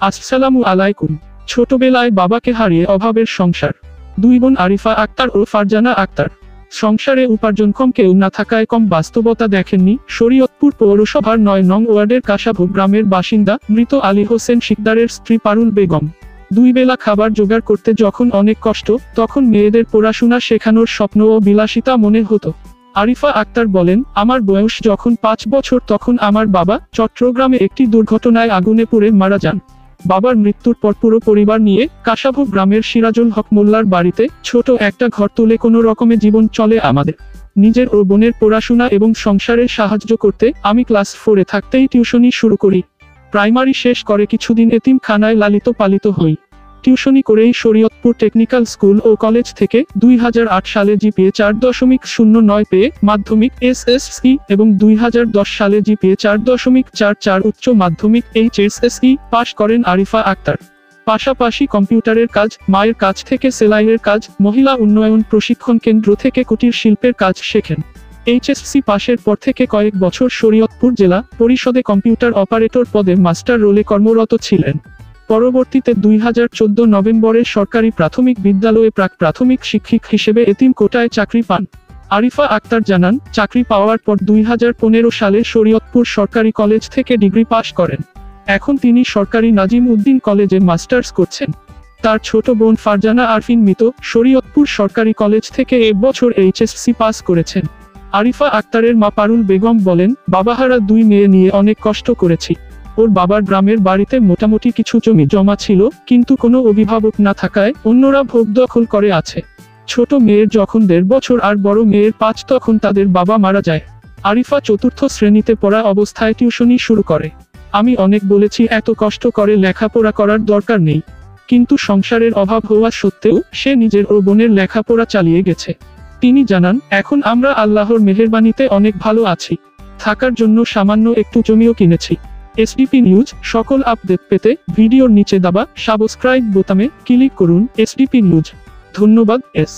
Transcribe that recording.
আসসালামু আলাইকুম। ছোটবেলায় বাবাকে হারিয়ে অভাবের সংসার। দুই বোন আরিফা আক্তার ও ফারজানা আক্তার। সংসারে উপার্জন কম, কেউ না থাকায় কম বাস্তবতা দেখেননি শরীয়তপুর পৌরসভার নয় নং ওয়ার্ডের কাশাভু গ্রামের বাসিন্দা মৃত আলী হোসেন শিকদারের স্ত্রী পারুল বেগম। দুই বেলা খাবার জোগাড় করতে যখন অনেক কষ্ট, তখন মেয়েদের পড়াশোনা শেখানোর স্বপ্ন ও বিলাসিতা মনে হতো। আরিফা আক্তার বলেন, আমার বয়স যখন পাঁচ বছর, তখন আমার বাবা চট্টগ্রামে একটি দুর্ঘটনায় আগুনে পুড়ে মারা যান। বাবার মৃত্যুর পর পুরো পরিবার নিয়ে কাশাভু গ্রামের সিরাজুল হক মোল্লার বাড়িতে ছোট একটা ঘর তুলে কোনো রকমে জীবন চলে আমাদের। নিজের ও বোনের পড়াশোনা এবং সংসারে সাহায্য করতে আমি ক্লাস ফোরে থাকতেই টিউশনি শুরু করি। প্রাইমারি শেষ করে কিছুদিন এতিম খানায় লালিত পালিত হই। টিউশনি করেই শরীয়তপুর টেকনিক্যাল স্কুল ও কলেজ থেকে দুই হাজার আট সালে জিপিএ চার দশমিক শূন্য নয় পেয়ে মাধ্যমিক এসএসসি এবং দুই হাজার দশ সালে জিপিএ চার দশমিক চার চার উচ্চ মাধ্যমিক এইচএসএসই পাশ করেন আরিফা আক্তার। পাশাপাশি কম্পিউটারের কাজ, মায়ের কাছ থেকে সেলাইয়ের কাজ, মহিলা উন্নয়ন প্রশিক্ষণ কেন্দ্র থেকে কুটির শিল্পের কাজ শেখেন। এইচএসসি পাশের পর থেকে কয়েক বছর শরীয়তপুর জেলা পরিষদে কম্পিউটার অপারেটর পদে মাস্টার রোলে কর্মরত ছিলেন। পরবর্তীতে দুই হাজার চোদ্দ নভেম্বরে সরকারি প্রাথমিক বিদ্যালয়ে প্রাক প্রাথমিক শিক্ষিক হিসেবে এতিম কোটায় চাকরি পান। আরিফা আক্তার জানান, চাকরি পাওয়ার পর দুই হাজার পনেরো সালে শরীয়তপুর সরকারি কলেজ থেকে ডিগ্রি পাশ করেন। এখন তিনি সরকারি নাজিম উদ্দিন কলেজে মাস্টার্স করছেন। তার ছোট বোন ফারজানা আরফিন মিত, শরীয়তপুর সরকারি কলেজ থেকে এবছর এইচএসসি পাস করেছেন। আরিফা আক্তারের মা পারুল বেগম বলেন, বাবাহারা দুই মেয়ে নিয়ে অনেক কষ্ট করেছি। ওর বাবার গ্রামের বাড়িতে মোটামুটি কিছু জমি জমা ছিল, কিন্তু কোনো অভিভাবক না থাকায় অন্যরা ভোগ দখল করে আছে। ছোট মেয়ের যখন দেড় বছর আর বড় মেয়ের পাঁচ তখন তাদের বাবা মারা যায়। আরিফা চতুর্থ শ্রেণীতে পড়া অবস্থায় টিউশনি শুরু করে। আমি অনেক বলেছি, এত কষ্ট করে লেখাপড়া করার দরকার নেই। কিন্তু সংসারের অভাব হওয়া সত্ত্বেও সে নিজের ও বোনের লেখাপড়া চালিয়ে গেছে। তিনি জানান, এখন আমরা আল্লাহর মেহেরবানিতে অনেক ভালো আছি। থাকার জন্য সামান্য একটু জমিও কিনেছি। এসডিপি নিউজ সকল আপডেট পেতে ভিডিওর নিচে দাবা সাবস্ক্রাইব বোতামে ক্লিক করুন এসডিপি নিউজ ধন্যবাদ এস